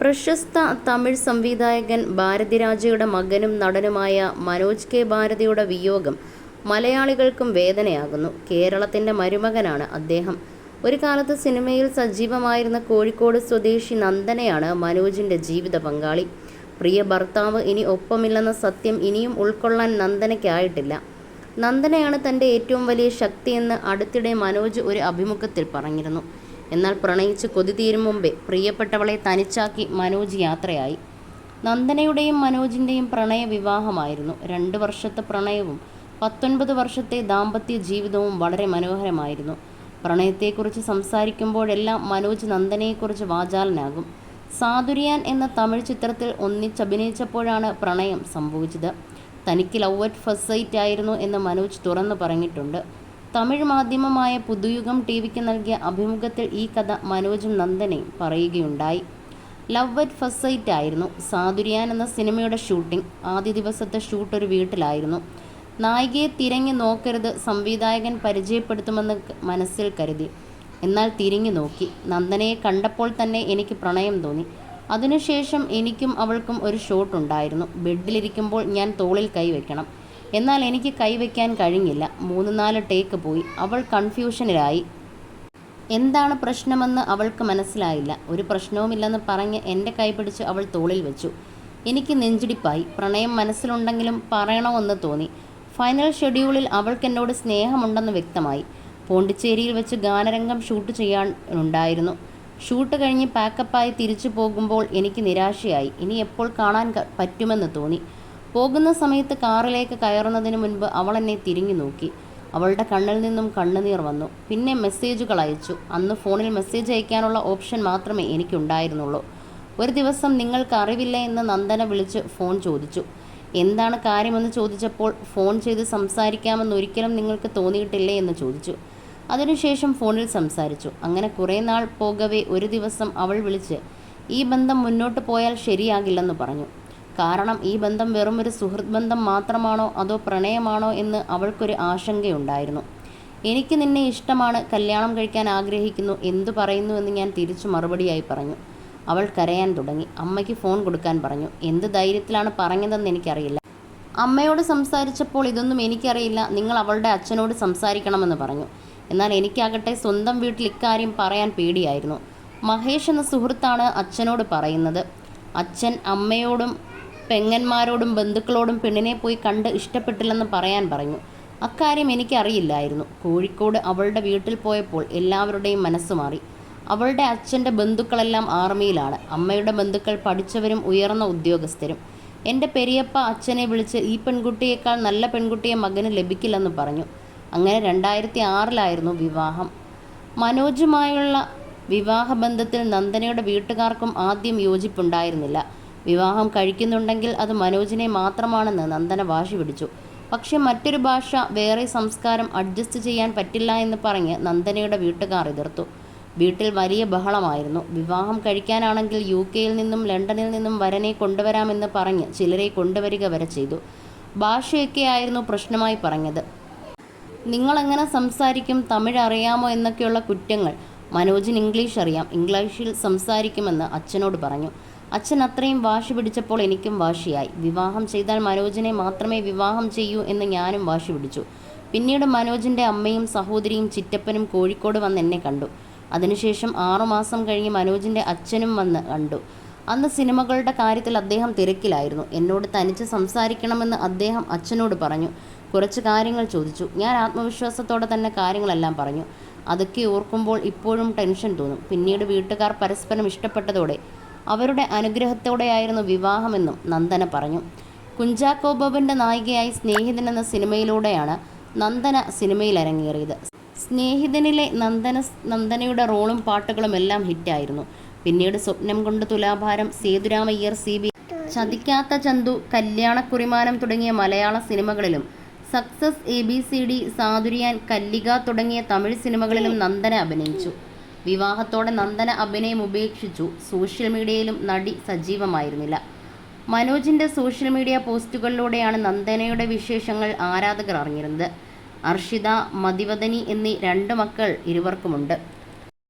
പ്രശസ്ത തമിഴ് സംവിധായകൻ ഭാരതിരാജയുടെ മകനും നടനുമായ മനോജ് കെ ഭാരതിയുടെ വിയോഗം മലയാളികൾക്കും വേദനയാകുന്നു. കേരളത്തിന്റെ മരുമകനാണ് അദ്ദേഹം. ഒരു കാലത്ത് സിനിമയിൽ സജീവമായിരുന്ന കോഴിക്കോട് സ്വദേശി നന്ദനയാണ് മനോജിന്റെ ജീവിത പങ്കാളി. പ്രിയ ഭർത്താവ് ഇനി ഒപ്പമില്ലെന്ന സത്യം ഇനിയും ഉൾക്കൊള്ളാൻ നന്ദനയ്ക്കായിട്ടില്ല. നന്ദനയാണ് തന്റെ ഏറ്റവും വലിയ ശക്തിയെന്ന് അടുത്തിടെ മനോജ് ഒരു അഭിമുഖത്തിൽ പറഞ്ഞിരുന്നു. എന്നാൽ പ്രണയിച്ച് കൊതി തീരും മുമ്പേ പ്രിയപ്പെട്ടവളെ തനിച്ചാക്കി മനോജ് യാത്രയായി. നന്ദനയുടെയും മനോജിന്റെയും പ്രണയ വിവാഹമായിരുന്നു. രണ്ട് വർഷത്തെ പ്രണയവും പത്തൊൻപത് വർഷത്തെ ദാമ്പത്യ ജീവിതവും വളരെ മനോഹരമായിരുന്നു. പ്രണയത്തെക്കുറിച്ച് സംസാരിക്കുമ്പോഴെല്ലാം മനോജ് നന്ദനയെക്കുറിച്ച് വാചാലനാകും. സാധുരിയാൻ എന്ന തമിഴ് ചിത്രത്തിൽ ഒന്നിച്ചഭിനയിച്ചപ്പോഴാണ് പ്രണയം സംഭവിച്ചത്. തനിക്ക് ലവ് അറ്റ് ഫസ്റ്റ് സൈറ്റ് ആയിരുന്നു എന്ന് മനോജ് തുറന്നു പറഞ്ഞിട്ടുണ്ട്. തമിഴ് മാധ്യമമായ പുതുയുഗം ടി വിക്ക് നൽകിയ അഭിമുഖത്തിൽ ഈ കഥ മനോജും നന്ദനയും പറയുകയുണ്ടായി. ലവ് അറ്റ് ഫസ്റ്റ് സൈറ്റ് ആയിരുന്നു. സാധുര്യാൻ എന്ന സിനിമയുടെ ഷൂട്ടിംഗ്. ആദ്യ ദിവസത്തെ ഷൂട്ട് ഒരു വീട്ടിലായിരുന്നു. നായികയെ തിരഞ്ഞു നോക്കരുത് സംവിധായകൻ പരിചയപ്പെടുത്തുമെന്ന് മനസ്സിൽ കരുതി. എന്നാൽ തിരിഞ്ഞു നോക്കി. നന്ദനയെ കണ്ടപ്പോൾ തന്നെ എനിക്ക് പ്രണയം തോന്നി. അതിനുശേഷം എനിക്കും അവൾക്കും ഒരു ഷോട്ട് ഉണ്ടായിരുന്നു. ബെഡിലിരിക്കുമ്പോൾ ഞാൻ തോളിൽ കൈവയ്ക്കണം. എന്നാൽ എനിക്ക് കൈവയ്ക്കാൻ കഴിഞ്ഞില്ല. മൂന്ന് നാല് ടേക്ക് പോയി. അവൾ കൺഫ്യൂഷനിലായി എന്താണ് പ്രശ്നമെന്ന് അവൾക്ക് മനസ്സിലായില്ല. ഒരു പ്രശ്നവുമില്ലെന്ന് പറഞ്ഞ് എന്റെ കൈ പിടിച്ച് അവൾ തോളിൽ വെച്ചു. എനിക്ക് നെഞ്ചിടിപ്പായി. പ്രണയം മനസ്സിലുണ്ടെങ്കിലും പറയണമെന്ന് തോന്നി. ഫൈനൽ ഷെഡ്യൂളിൽ അവൾക്കെന്നോട് സ്നേഹമുണ്ടെന്ന് വ്യക്തമായി. പോണ്ടിച്ചേരിയിൽ വെച്ച് ഗാനരംഗം ഷൂട്ട് ചെയ്യാനുണ്ടായിരുന്നു ഷൂട്ട് കഴിഞ്ഞ് പാക്കപ്പായി തിരിച്ചു പോകുമ്പോൾ എനിക്ക് നിരാശയായി. ഇനി എപ്പോൾ കാണാൻ പറ്റുമെന്ന് തോന്നി. പോകുന്ന സമയത്ത് കാറിലേക്ക് കയറുന്നതിന് മുൻപ് അവൾ എന്നെ തിരിഞ്ഞു നോക്കി. അവളുടെ കണ്ണിൽ നിന്നും കണ്ണുനീർ വന്നു. പിന്നെ മെസ്സേജുകൾ അയച്ചു. അന്ന് ഫോണിൽ മെസ്സേജ് അയക്കാനുള്ള ഓപ്ഷൻ മാത്രമേ എനിക്കുണ്ടായിരുന്നുള്ളൂ. ഒരു ദിവസം നിങ്ങൾക്ക് അറിവില്ല എന്ന് നന്ദന വിളിച്ച് ഫോൺ ചോദിച്ചു. എന്താണ് കാര്യമെന്ന് ചോദിച്ചപ്പോൾ ഫോൺ ചെയ്ത് സംസാരിക്കാമെന്ന് ഒരിക്കലും നിങ്ങൾക്ക് തോന്നിയിട്ടില്ലേ എന്ന് ചോദിച്ചു. അതിനുശേഷം ഫോണിൽ സംസാരിച്ചു. അങ്ങനെ കുറേ നാൾ പോകവേ ഒരു ദിവസം അവൾ വിളിച്ച് ഈ ബന്ധം മുന്നോട്ട് പോയാൽ ശരിയാകില്ലെന്ന് പറഞ്ഞു. കാരണം ഈ ബന്ധം വെറും ഒരു സുഹൃത്ത് ബന്ധം മാത്രമാണോ അതോ പ്രണയമാണോ എന്ന് അവൾക്കൊരു ആശങ്കയുണ്ടായിരുന്നു. എനിക്ക് നിന്നെ ഇഷ്ടമാണ് കല്യാണം കഴിക്കാൻ ആഗ്രഹിക്കുന്നു എന്തു പറയുന്നു എന്ന് ഞാൻ തിരിച്ചു മറുപടിയായി പറഞ്ഞു. അവൾ കരയാൻ തുടങ്ങി. അമ്മയ്ക്ക് ഫോൺ കൊടുക്കാൻ പറഞ്ഞു. എന്ത് ധൈര്യത്തിലാണ് പറഞ്ഞതെന്ന് എനിക്കറിയില്ല. അമ്മയോട് സംസാരിച്ചപ്പോൾ ഇതൊന്നും എനിക്കറിയില്ല. നിങ്ങൾ അവളുടെ അച്ഛനോട് സംസാരിക്കണമെന്ന് പറഞ്ഞു. എന്നാൽ എനിക്കാകട്ടെ സ്വന്തം വീട്ടിൽ ഇക്കാര്യം പറയാൻ പേടിയായിരുന്നു. മഹേഷ് എന്ന സുഹൃത്താണ് അച്ഛനോട് പറയുന്നത്. അച്ഛൻ അമ്മയോടും പെങ്ങന്മാരോടും ബന്ധുക്കളോടും പെണ്ണിനെ പോയി കണ്ട് ഇഷ്ടപ്പെട്ടില്ലെന്ന് പറയാൻ പറഞ്ഞു. അക്കാര്യം എനിക്കറിയില്ലായിരുന്നു. കോഴിക്കോട് അവളുടെ വീട്ടിൽ പോയപ്പോൾ എല്ലാവരുടെയും മനസ്സ് മാറി. അവളുടെ അച്ഛന്റെ ബന്ധുക്കളെല്ലാം ആർമിയിലാണ്. അമ്മയുടെ ബന്ധുക്കൾ പഠിച്ചവരും ഉയർന്ന ഉദ്യോഗസ്ഥരും. എന്റെ പെരിയപ്പ അച്ഛനെ വിളിച്ച് ഈ പെൺകുട്ടിയേക്കാൾ നല്ല പെൺകുട്ടിയെ മകന് ലഭിക്കില്ലെന്ന് പറഞ്ഞു. അങ്ങനെ രണ്ടായിരത്തി ആറിലായിരുന്നു വിവാഹം. മനോജുമായുള്ള വിവാഹബന്ധത്തിൽ നന്ദനയുടെ വീട്ടുകാർക്കും ആദ്യം യോജിപ്പുണ്ടായിരുന്നില്ല. വിവാഹം കഴിക്കുന്നുണ്ടെങ്കിൽ അത് മനോജിനെ മാത്രമാണെന്ന് നന്ദന വാശി പിടിച്ചു. പക്ഷെ മറ്റൊരു ഭാഷ വേറെ സംസ്കാരം അഡ്ജസ്റ്റ് ചെയ്യാൻ പറ്റില്ല എന്ന് പറഞ്ഞ് നന്ദനയുടെ വീട്ടുകാർ എതിർത്തു. വീട്ടിൽ വലിയ ബഹളമായിരുന്നു. വിവാഹം കഴിക്കാനാണെങ്കിൽ യു കെയിൽ നിന്നും ലണ്ടനിൽ നിന്നും വരനെ കൊണ്ടുവരാമെന്ന് പറഞ്ഞ് ചിലരെ കൊണ്ടുവരിക വരെ ചെയ്തു. ഭാഷയൊക്കെയായിരുന്നു പ്രശ്നമായി പറഞ്ഞത്. നിങ്ങളെങ്ങനെ സംസാരിക്കും? തമിഴ് അറിയാമോ? എന്നൊക്കെയുള്ള കുറ്റങ്ങൾ മനോജിന് ഇംഗ്ലീഷ് അറിയാം. ഇംഗ്ലീഷിൽ സംസാരിക്കുമെന്ന് അച്ഛനോട് പറഞ്ഞു. അച്ഛൻ അത്രയും വാശി പിടിച്ചപ്പോൾ എനിക്കും വാശിയായി. വിവാഹം ചെയ്താൽ മനോജിനെ മാത്രമേ വിവാഹം ചെയ്യൂ എന്ന് ഞാനും വാശി പിടിച്ചു. പിന്നീട് മനോജിന്റെ അമ്മയും സഹോദരിയും ചിറ്റപ്പനും കോഴിക്കോട് വന്ന് എന്നെ കണ്ടു. അതിനുശേഷം ആറുമാസം കഴിഞ്ഞ് മനോജിന്റെ അച്ഛനും വന്ന് കണ്ടു. അന്ന് സിനിമകളുടെ കാര്യത്തിൽ അദ്ദേഹം തിരക്കിലായിരുന്നു. എന്നോട് തനിച്ച് സംസാരിക്കണമെന്ന് അദ്ദേഹം അച്ഛനോട് പറഞ്ഞു. കുറച്ച് കാര്യങ്ങൾ ചോദിച്ചു. ഞാൻ ആത്മവിശ്വാസത്തോടെ തന്നെ കാര്യങ്ങളെല്ലാം പറഞ്ഞു. അതൊക്കെ ഓർക്കുമ്പോൾ ഇപ്പോഴും ടെൻഷൻ തോന്നും. പിന്നീട് വീട്ടുകാർ പരസ്പരം ഇഷ്ടപ്പെട്ടതോടെ അവരുടെ അനുഗ്രഹത്തോടെയായിരുന്നു വിവാഹമെന്നും നന്ദന പറഞ്ഞു. കുഞ്ചാക്കോ ബോബന്റെ നായികയായി സ്നേഹിതൻ എന്ന സിനിമയിലൂടെയാണ് നന്ദന സിനിമയിൽ അരങ്ങേറിയത് സ്നേഹിതനിലെ നന്ദന നന്ദനയുടെ റോളും പാട്ടുകളും എല്ലാം ഹിറ്റായിരുന്നു. പിന്നീട് സ്വപ്നം കൊണ്ട് തുലാഭാരം സേതുരാമയ്യർ സി ബി ചതിക്കാത്ത ചന്തു കല്യാണക്കുറിമാനം തുടങ്ങിയ മലയാള സിനിമകളിലും success A B C D സാധുരിയാൻ കല്ലിക തുടങ്ങിയ തമിഴ് സിനിമകളിലും നന്ദന അഭിനയിച്ചു. വിവാഹത്തോടെ നന്ദന അഭിനയം ഉപേക്ഷിച്ചു. സോഷ്യൽ മീഡിയയിലും നടി സജീവമായിരുന്നില്ല. മനോജിന്റെ സോഷ്യൽ മീഡിയ പോസ്റ്റുകളിലൂടെയാണ് നന്ദനയുടെ വിശേഷങ്ങൾ ആരാധകർ അറിഞ്ഞിരുന്നത്. അർഷിത മതിവദനി എന്നീ രണ്ട് മക്കൾ ഇരുവർക്കുമുണ്ട്.